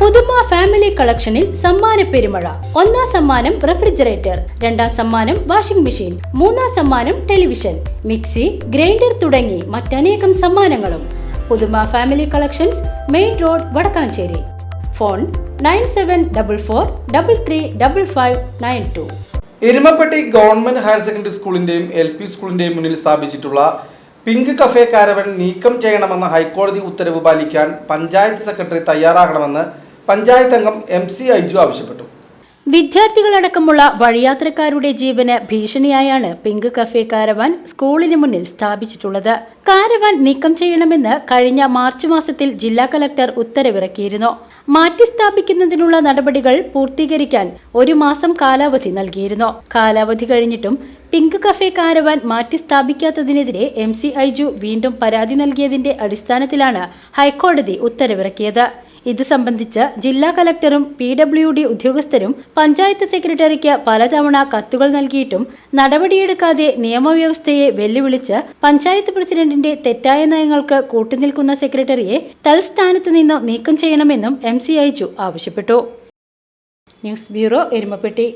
പുതുമ ഫാമിലി കളക്ഷനിൽ സമ്മാന പെരുമഴ. ഒന്നാം സമ്മാനം റെഫ്രിജറേറ്റർ രണ്ടാം സമ്മാനം വാഷിംഗ് മെഷീൻ മൂന്നാം സമ്മാനം ടെലിവിഷൻ മിക്സി ഗ്രൈൻഡർ തുടങ്ങി മറ്റനേകം സമ്മാനങ്ങളും. Puthuma family collections main road Vadakkanchery. Phone nine seven double four double three double five nine two. Erumapetty government higher secondary സ്കൂളിന്റെയും L P സ്കൂളിന്റെയും മുന്നിൽ സ്ഥാപിച്ചിട്ടുള്ള പിങ്ക് കഫേ കാരവൻ നീക്കം ചെയ്യണമെന്ന ഹൈക്കോടതി ഉത്തരവ് പാലിക്കാൻ പഞ്ചായത്ത് സെക്രട്ടറി തയ്യാറാകണമെന്ന് പഞ്ചായത്ത് അംഗം എം സി ഐജു ആവശ്യപ്പെട്ടു. വിദ്യാർത്ഥികളടക്കമുള്ള വഴിയാത്രക്കാരുടെ ജീവന് ഭീഷണിയായാണ് പിങ്ക് കഫേ കാരവാൻ സ്കൂളിന് മുന്നിൽ സ്ഥാപിച്ചിട്ടുള്ളത്. കാരവാൻ നീക്കം ചെയ്യണമെന്ന് കഴിഞ്ഞ മാർച്ച് മാസത്തിൽ ജില്ലാ കലക്ടർ ഉത്തരവിറക്കിയിരുന്നു. മാറ്റിസ്ഥാപിക്കുന്നതിനുള്ള നടപടികൾ പൂർത്തീകരിക്കാൻ ഒരു മാസം കാലാവധി നൽകിയിരുന്നു. കാലാവധി കഴിഞ്ഞിട്ടും പിങ്ക് കഫേ കാരവാൻ മാറ്റിസ്ഥാപിക്കാത്തതിനെതിരെ എം സി ഐജു വീണ്ടും പരാതി നൽകിയതിന്റെ അടിസ്ഥാനത്തിലാണ് ഹൈക്കോടതി ഉത്തരവിറക്കിയത്. ഇത് സംബന്ധിച്ച് ജില്ലാ കലക്ടറും പി ഡബ്ല്യു ഡി ഉദ്യോഗസ്ഥരും പഞ്ചായത്ത് സെക്രട്ടറിക്ക് പലതവണ കത്തുകൾ നൽകിയിട്ടും നടപടിയെടുക്കാതെ നിയമവ്യവസ്ഥയെ വെല്ലുവിളിച്ച് പഞ്ചായത്ത് പ്രസിഡന്റിന്റെ തെറ്റായ നയങ്ങൾക്ക് കൂട്ടുനിൽക്കുന്ന സെക്രട്ടറിയെ തൽസ്ഥാനത്ത് നിന്ന് നീക്കം ചെയ്യണമെന്നും എം സി ആവശ്യപ്പെട്ടു. News bureau Erumapetty.